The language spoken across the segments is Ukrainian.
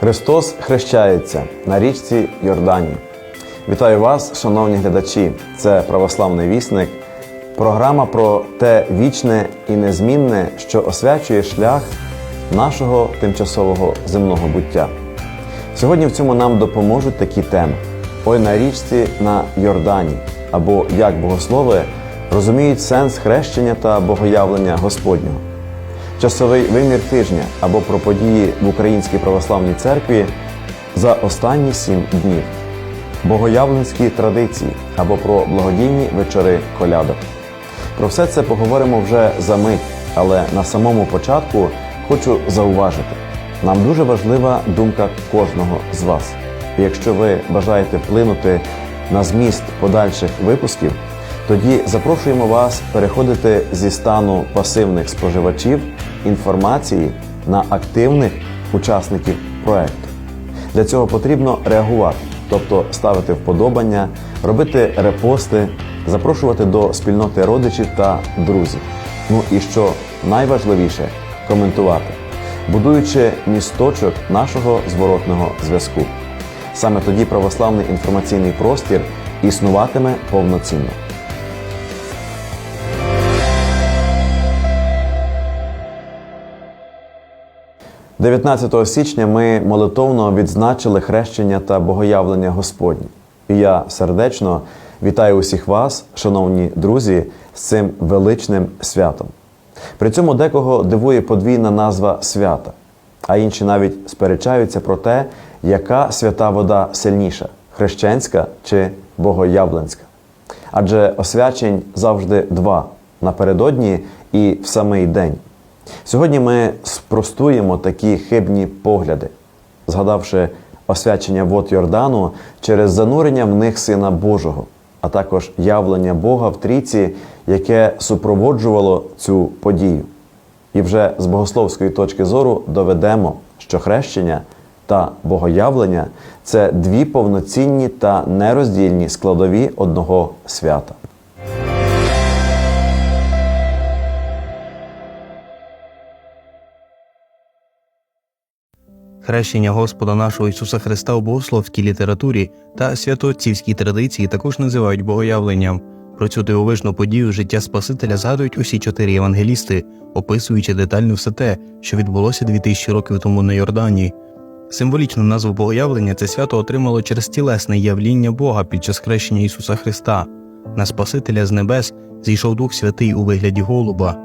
Христос хрещається на річці Йордані. Вітаю вас, шановні глядачі! Це православний вісник, програма про те вічне і незмінне, що освячує шлях нашого тимчасового земного буття. Сьогодні в цьому нам допоможуть такі теми: Ой на річці на Йордані, або як богослови розуміють сенс хрещення та богоявлення Господнього часовий вимір тижня або про події в Українській православній церкві за останні сім днів, богоявленські традиції або про благодійні вечори колядок. Про все це поговоримо вже за мить, але на самому початку хочу зауважити: нам дуже важлива думка кожного з вас. Якщо ви бажаєте вплинути на зміст подальших випусків, тоді запрошуємо вас переходити зі стану пасивних споживачів інформації на активних учасників проекту. Для цього потрібно реагувати, тобто ставити вподобання, робити репости, запрошувати до спільноти родичів та друзів. Ну і що найважливіше коментувати, будуючи місточок нашого зворотного зв'язку. Саме тоді православний інформаційний простір існуватиме повноцінно. 19 січня ми молитовно відзначили хрещення та богоявлення Господні. І я сердечно вітаю усіх вас, шановні друзі, з цим величним святом. При цьому декого дивує подвійна назва свята, а інші навіть сперечаються про те, яка свята вода сильніша хрещенська чи богоявленська. Адже освячень завжди два напередодні і в самий день. Сьогодні ми спростуємо такі хибні погляди, згадавши освячення вод Йордану через занурення в них Сина Божого, а також явлення Бога в трійці, яке супроводжувало цю подію. І вже з богословської точки зору доведемо, що хрещення та богоявлення це дві повноцінні та нероздільні складові одного свята. Хрещення Господа нашого Ісуса Христа у богословській літературі та святоотцівській традиції також називають богоявленням. Про цю дивовижну подію життя Спасителя згадують усі чотири євангелісти, описуючи детально все те, що відбулося 2000 років тому на Йордані. Символічну назву богоявлення це свято отримало через тілесне явління Бога під час хрещення Ісуса Христа. На Спасителя з небес зійшов Дух Святий у вигляді голуба.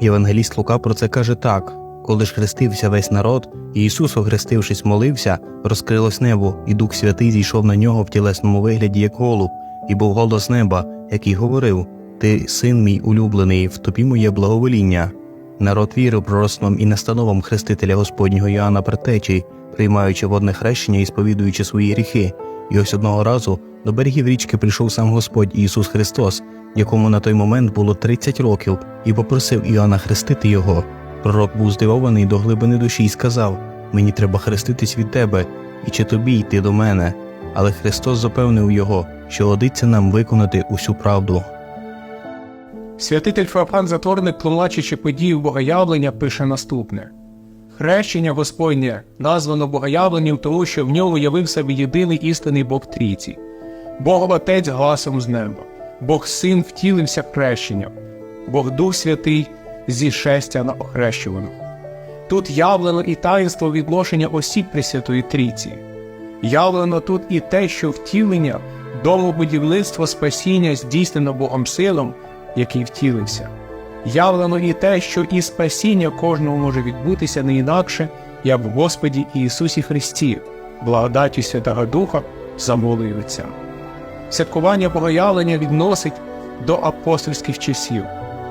Євангеліст Лука про це каже так. Коли ж хрестився весь народ, і Ісус, охрестившись, молився, розкрилось небо, і Дух Святий зійшов на нього в тілесному вигляді, як голуб, і був голос неба, який говорив: Ти, син мій улюблений, в тобі моє благовоління. Народ вірив пророцтвам і настановам хрестителя Господнього Іоанна Предтечі, приймаючи водне хрещення і сповідуючи свої гріхи. І ось одного разу до берегів річки прийшов сам Господь Ісус Христос, якому на той момент було 30 років, і попросив Іоанна хрестити його. Пророк був здивований до глибини душі і сказав: Мені треба хреститись від тебе, і чи тобі йти до мене. Але Христос запевнив його, що годиться нам виконати усю правду. Святитель Феофан Заторник, тлумачачи подію богоявлення, пише наступне: Хрещення Господнє названо богоявленням, тому що в ньому явився єдиний істинний Бог трійці, Бог Отець гласом з неба, Бог Син втілився хрещенням, Бог Дух Святий зі шестя на охрещувану. Тут явлено і таїнство відношення осіб Пресвятої Трійці. Явлено тут і те, що втілення домобудівництво спасіння здійснено Богом силом, який втілився. Явлено і те, що і спасіння кожного може відбутися не інакше, як в Господі Ісусі Христі, благодаттю Святого Духа за волею Отця. Святкування Богоявлення відносить до апостольських часів,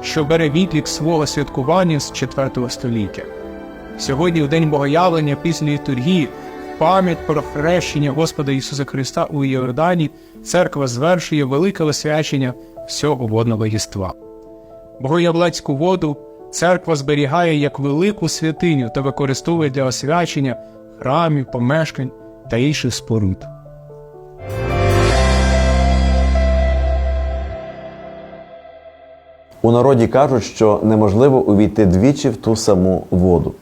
що бере відлік свого святкування з IV століття. Сьогодні, в День Богоявлення, після літургії, пам'ять про хрещення Господа Ісуса Христа у Йордані, церква звершує велике освячення всього водного єства. Богоявлецьку воду церква зберігає як велику святиню та використовує для освячення храмів, помешкань та інших споруд. У народі кажуть, що неможливо увійти двічі в ту саму воду.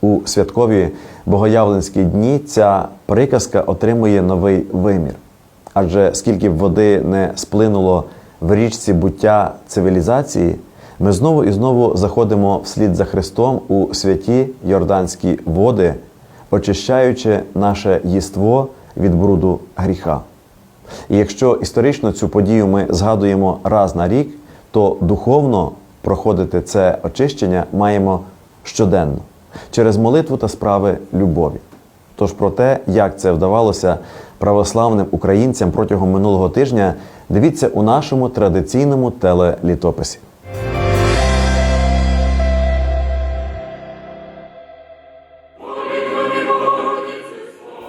у святкові богоявленські дні ця приказка отримує новий вимір. Адже скільки б води не сплинуло в річці буття цивілізації, ми знову і знову заходимо вслід за Христом у святі Йорданські води, очищаючи наше єство від бруду гріха. І якщо історично цю подію ми згадуємо раз на рік, то духовно проходити це очищення маємо щоденно через молитву та справи любові. Тож про те, як це вдавалося православним українцям протягом минулого тижня, дивіться у нашому традиційному телелітописі.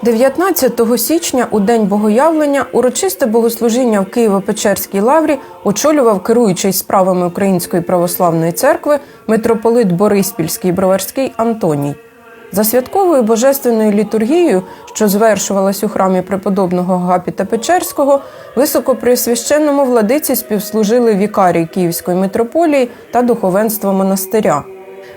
19 січня у день богоявлення урочисте богослужіння в Києво-Печерській лаврі очолював керуючий справами Української православної церкви митрополит Бориспільський Броварський Антоній. За святковою божественною літургією, що звершувалась у храмі преподобного Гапіта Печерського, високопреосвященному владиці співслужили вікарій Київської митрополії та духовенство монастиря.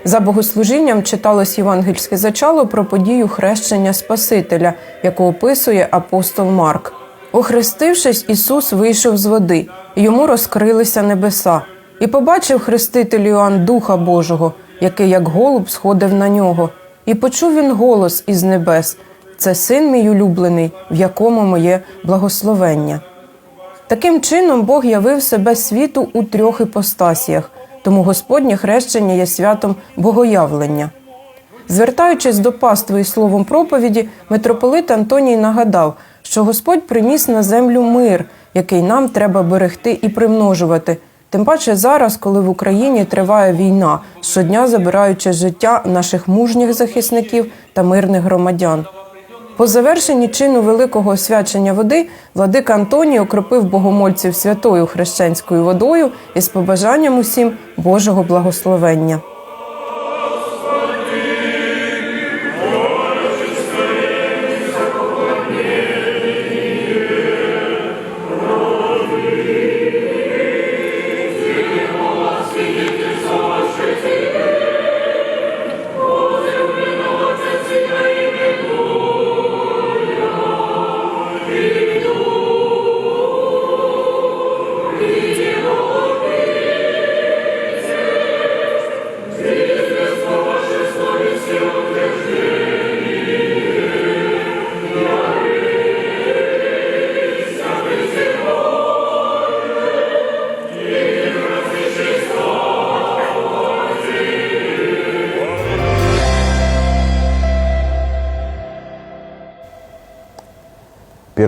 За богослужінням читалось євангельське зачало про подію хрещення Спасителя, яку описує апостол Марк. Охрестившись, Ісус вийшов з води, йому розкрилися небеса, і побачив хреститель Іоанн Духа Божого, який, як голуб, сходив на нього, і почув він голос із небес: Це син мій улюблений, в якому моє благословення. Таким чином Бог явив себе світу у трьох іпостасіях, тому Господнє хрещення є святом богоявлення. Звертаючись до пастви і словом проповіді, митрополит Антоній нагадав, що Господь приніс на землю мир, який нам треба берегти і примножувати. Тим паче зараз, коли в Україні триває війна, щодня забираючи життя наших мужніх захисників та мирних громадян. По завершенні чину великого освячення води владика Антоній окропив богомольців святою хрещенською водою із побажанням усім Божого благословення.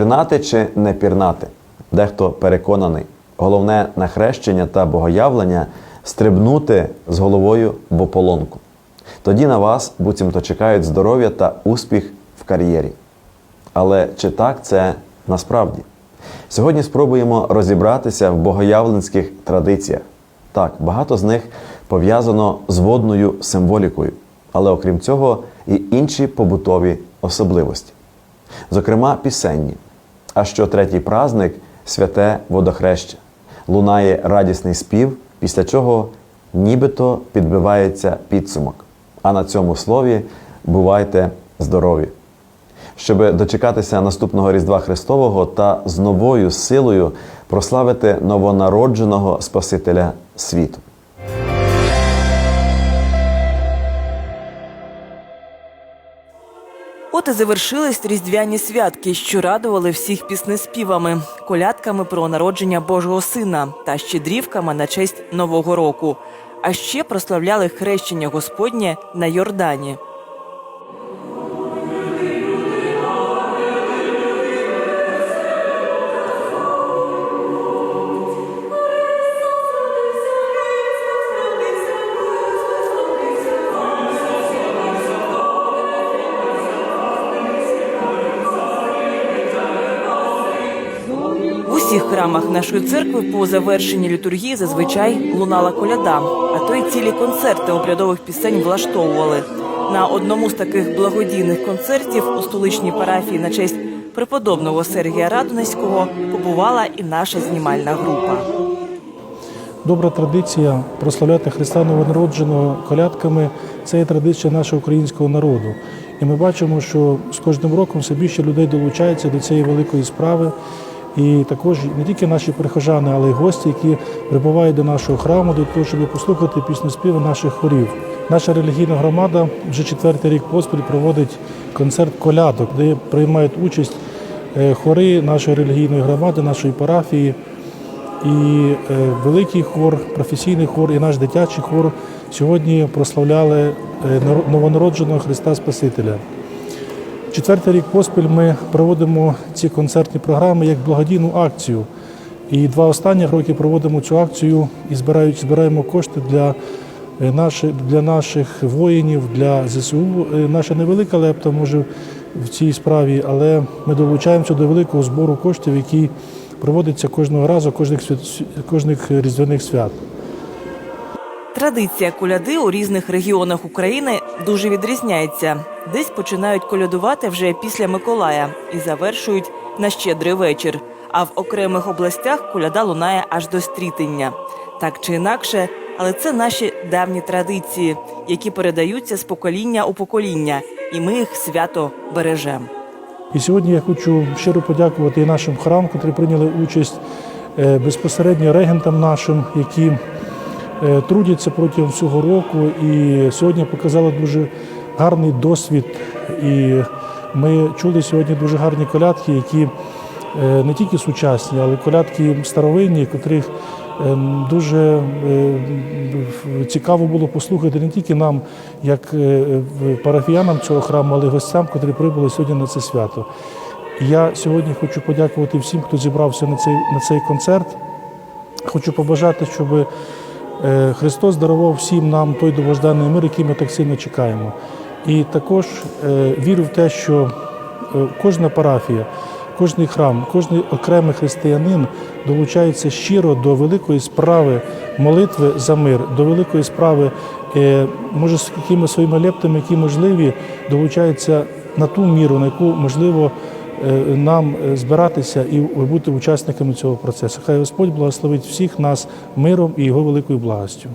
Пірнати чи не пірнати? Дехто переконаний. Головне на хрещення та богоявлення стрибнути з головою в ополонку. Тоді на вас буцімто чекають здоров'я та успіх в кар'єрі. Але чи так це насправді? Сьогодні спробуємо розібратися в богоявленських традиціях. Так, багато з них пов'язано з водною символікою, але окрім цього і інші побутові особливості зокрема пісенні. А що третій праздник святе водохреще. Лунає радісний спів, після чого нібито підбивається підсумок. А на цьому слові бувайте здорові. Щоб дочекатися наступного Різдва Христового та з новою силою прославити новонародженого Спасителя світу. От завершились різдвяні святки, що радували всіх піснеспівами, колядками про народження Божого Сина та щедрівками на честь Нового року. А ще прославляли хрещення Господнє на Йордані. Храмах нашої церкви по завершенні літургії зазвичай лунала коляда, а то й цілі концерти обрядових пісень влаштовували. На одному з таких благодійних концертів у столичній парафії на честь преподобного Сергія Радонецького побувала і наша знімальна група. добра традиція прославляти Христа Новонародженого колядками. Це є традиція нашого українського народу. І ми бачимо, що з кожним роком все більше людей долучається до цієї великої справи. І також не тільки наші прихожани, але й гості, які прибувають до нашого храму, для того, щоб послухати піснеспіви наших хорів. Наша релігійна громада вже четвертий рік поспіль проводить концерт колядок, де приймають участь е, хори нашої релігійної громади, нашої парафії. І е, великий хор, професійний хор і наш дитячий хор сьогодні прославляли е, новонародженого Христа Спасителя. Четвертий рік поспіль ми проводимо ці концертні програми як благодійну акцію. І два останніх роки проводимо цю акцію і збирають, збираємо кошти для, е, наших, для наших воїнів, для ЗСУ. Е, Наша невелика лепта може в цій справі, але ми долучаємося до великого збору коштів, який проводиться кожного разу, кожних, кожних різдвяних свят. Традиція коляди у різних регіонах України дуже відрізняється. Десь починають колядувати вже після Миколая і завершують на щедрий вечір. А в окремих областях коляда лунає аж до стрітення. Так чи інакше, але це наші давні традиції, які передаються з покоління у покоління, і ми їх свято бережемо. І сьогодні я хочу щиро подякувати і нашим храмам, котрі прийняли участь е, безпосередньо регентам нашим, які трудяться протягом всього року. І сьогодні показали дуже гарний досвід. І ми чули сьогодні дуже гарні колядки, які е, не тільки сучасні, але колядки старовинні, котрих ем, дуже е, цікаво було послухати не тільки нам, як е, парафіянам цього храму, але й гостям, котрі прибули сьогодні на це свято. Я сьогодні хочу подякувати всім, хто зібрався на цей, на цей концерт. Хочу побажати, щоб е, Христос дарував всім нам той довожданий мир, який ми так сильно чекаємо. І також е, вірю в те, що е, кожна парафія, кожний храм, кожен окремий християнин долучається щиро до великої справи молитви за мир, до великої справи, е, може, з якими своїми лептами, які можливі, долучається на ту міру, на яку можливо е, нам е, збиратися і бути учасниками цього процесу. Хай Господь благословить всіх нас миром і його великою благостю.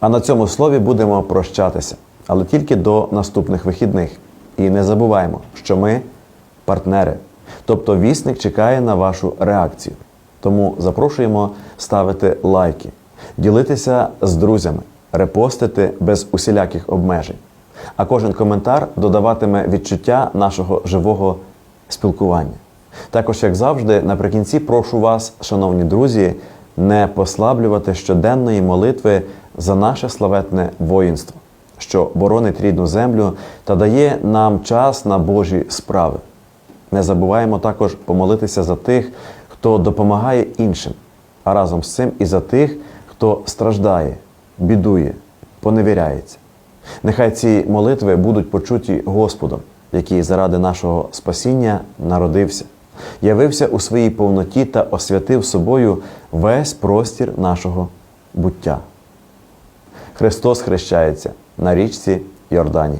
А на цьому слові будемо прощатися, але тільки до наступних вихідних. І не забуваємо, що ми партнери. Тобто вісник чекає на вашу реакцію. Тому запрошуємо ставити лайки, ділитися з друзями, репостити без усіляких обмежень. А кожен коментар додаватиме відчуття нашого живого спілкування. Також, як завжди, наприкінці прошу вас, шановні друзі, не послаблювати щоденної молитви за наше славетне воїнство, що боронить рідну землю та дає нам час на Божі справи. Не забуваємо також помолитися за тих, хто допомагає іншим, а разом з цим і за тих, хто страждає, бідує, поневіряється. Нехай ці молитви будуть почуті Господом, який заради нашого спасіння народився, явився у своїй повноті та освятив собою весь простір нашого буття. Христос хрещається на річці Йордані.